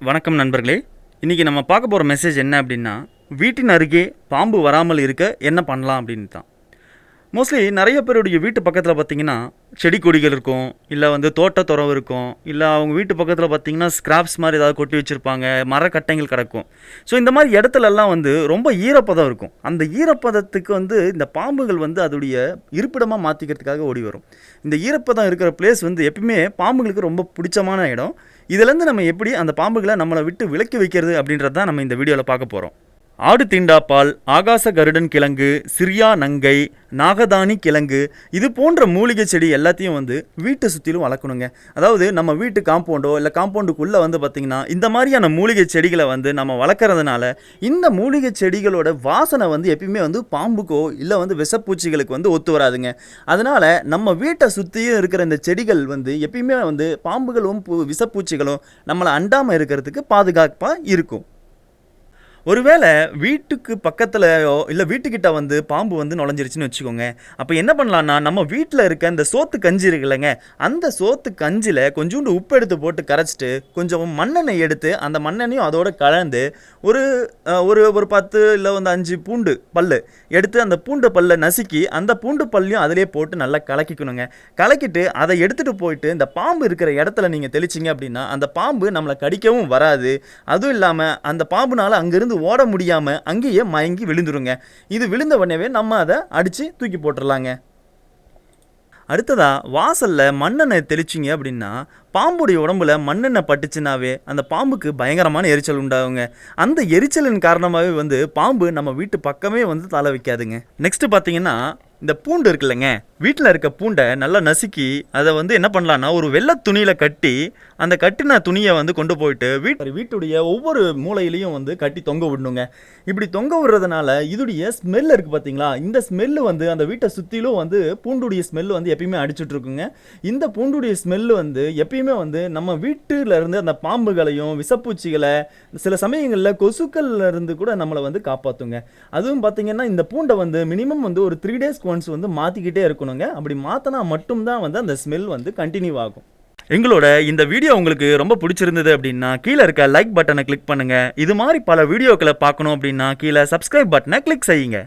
வணக்கம் நண்பர்களே. இன்றைக்கி நம்ம பார்க்க போகிற மெசேஜ் என்ன அப்படின்னா வீட்டின் அருகே பாம்பு வராமல் இருக்க என்ன பண்ணலாம் அப்படின்னு தான் மோஸ்ட்லி நிறைய பேருடைய வீட்டு பக்கத்தில் பார்த்தீங்கன்னா செடி கொடிகள் இருக்கும் இல்லை வந்து தோட்டத்துறவு இருக்கும் இல்லை அவங்க வீட்டு பக்கத்தில் பார்த்தீங்கன்னா ஸ்கிராப்ஸ் மாதிரி ஏதாவது கொட்டி வச்சுருப்பாங்க மரக்கட்டைகள் கிடக்கும். ஸோ இந்த மாதிரி இடத்துலலாம் வந்து ரொம்ப ஈரப்பதம் இருக்கும். அந்த ஈரப்பதத்துக்கு வந்து இந்த பாம்புகள் வந்து அதோடைய இருப்பிடமாக மாற்றிக்கிறதுக்காக ஓடி வரும். இந்த ஈரப்பதம் இருக்கிற பிளேஸ் வந்து எப்பயுமே பாம்புகளுக்கு ரொம்ப பிடிச்சமான இடம். இதுலேருந்து நம்ம எப்படி அந்த பாம்புகளை நம்மளை விட்டு விலக்கி வைக்கிறது அப்படின்றது தான் நம்ம இந்த வீடியோவில் பார்க்க போகிறோம் ஆடு தீண்டாப்பால் ஆகாச கருடன் கிழங்கு சிரியா நங்கை நாகதானி கிழங்கு இது போன்ற மூலிகை செடி எல்லாத்தையும் வந்து வீட்டை சுற்றிலும் வளர்க்கணுங்க. அதாவது நம்ம வீட்டு காம்பவுண்டோ இல்லை காம்பவுண்டுக்குள்ளே வந்து பார்த்திங்கன்னா இந்த மாதிரியான மூலிகை செடிகளை வந்து நம்ம வளர்க்குறதுனால இந்த மூலிகை செடிகளோட வாசனை வந்து எப்பயுமே வந்து பாம்புக்கோ இல்லை வந்து விஷப்பூச்சிகளுக்கு வந்து ஒத்து வராதுங்க. அதனால் நம்ம வீட்டை சுற்றியும் இருக்கிற இந்த செடிகள் வந்து எப்பயுமே வந்து பாம்புகளும் பூ விஷப்பூச்சிகளும் நம்மளை அண்டாமல் இருக்கிறதுக்கு பாதுகாப்பாக இருக்கும். ஒருவேளை வீட்டுக்கு பக்கத்துலயோ இல்லை வீட்டுக்கிட்ட வந்து பாம்பு வந்து நுழைஞ்சிருச்சுன்னு வச்சுக்கோங்க. அப்போ என்ன பண்ணலான்னா நம்ம வீட்டில் இருக்க இந்த சோத்து கஞ்சி இருக்குல்லங்க அந்த சோத்து கஞ்சியில் கொஞ்சோண்டு உப்பு எடுத்து போட்டு கரைச்சிட்டு கொஞ்சம் மண்ணெண்ணெய் எடுத்து அந்த மண்ணெண்ணையும் அதோட கலந்து ஒரு ஒரு ஒரு பத்து இல்லை வந்து அஞ்சு பூண்டு பல் எடுத்து அந்த பூண்டு பல்லை நசுக்கி அந்த பூண்டு பல்லையும் அதிலே போட்டு நல்லா கலக்கிக்கணுங்க. கலக்கிட்டு அதை எடுத்துகிட்டு போயிட்டு இந்த பாம்பு இருக்கிற இடத்துல நீங்கள் தெளிச்சிங்க அப்படின்னா அந்த பாம்பு நம்மளை கடிக்கவும் வராது. அதுவும் இல்லாமல் அந்த பாம்புனால அங்கேருந்து ஓட முடியாமல் அங்கேயே மயங்கி விழுந்துருங்க. இது விழுந்த உடனே நம்ம அதை அடித்து தூக்கி போட்டுடலாங்க அடுத்ததாக வாசலில் மண்ணெண்ணெய் தெளிச்சிங்க அப்படின்னா பாம்புடைய உடம்புல மண்ணெண்ணெய் பட்டுச்சுனாவே அந்த பாம்புக்கு பயங்கரமான எரிச்சல் உண்டாகுங்க. அந்த எரிச்சலின் காரணமாகவே வந்து பாம்பு நம்ம வீட்டு பக்கமே வந்து தலை வைக்காதுங்க. நெக்ஸ்ட்டு பார்த்தீங்கன்னா இந்த பூண்டு இருக்குல்லங்க. வீட்டில் இருக்க பூண்டை நல்லா நசுக்கி அதை வந்து என்ன பண்ணலான்னா ஒரு வெள்ளை துணியில் கட்டி அந்த கட்டின துணியை வந்து கொண்டு போயிட்டு வீட்டு வீட்டுடைய ஒவ்வொரு மூலையிலையும் வந்து கட்டி தொங்க விடணுங்க. இப்படி தொங்க விடுறதுனால இதுடைய ஸ்மெல் இருக்குது பார்த்தீங்களா இந்த ஸ்மெல்லு வந்து அந்த வீட்டை சுற்றிலும் வந்து பூண்டுடைய ஸ்மெல் வந்து எப்பயுமே அடிச்சுட்ருக்குங்க இந்த பூண்டுடைய ஸ்மெல்லு வந்து எப்பயுமே வந்து நம்ம வீட்டில் இருந்து அந்த பாம்புகளையும் விஷப்பூச்சிகளை சில சமயங்களில் கொசுக்கள்ல இருந்து கூட நம்மளை வந்து காப்பாற்றுங்க அதுவும் பார்த்தீங்கன்னா இந்த பூண்டை வந்து மினிமம் வந்து ஒரு த்ரீ டேஸ் ஒன்ஸ் வந்து மாற்றிக்கிட்டே இருக்கணும். இருக்கணுங்க அப்படி மாற்றினா மட்டும்தான் வந்து அந்த ஸ்மெல் வந்து கண்டினியூ ஆகும். எங்களோட இந்த வீடியோ உங்களுக்கு ரொம்ப பிடிச்சிருந்தது அப்படின்னா கீழே இருக்க லைக் பட்டனை கிளிக் பண்ணுங்க. இது மாதிரி பல வீடியோக்களை பார்க்கணும் அப்படின்னா கீழே சப்ஸ்கிரைப் பட்டனை கிளிக் செய்யுங்க.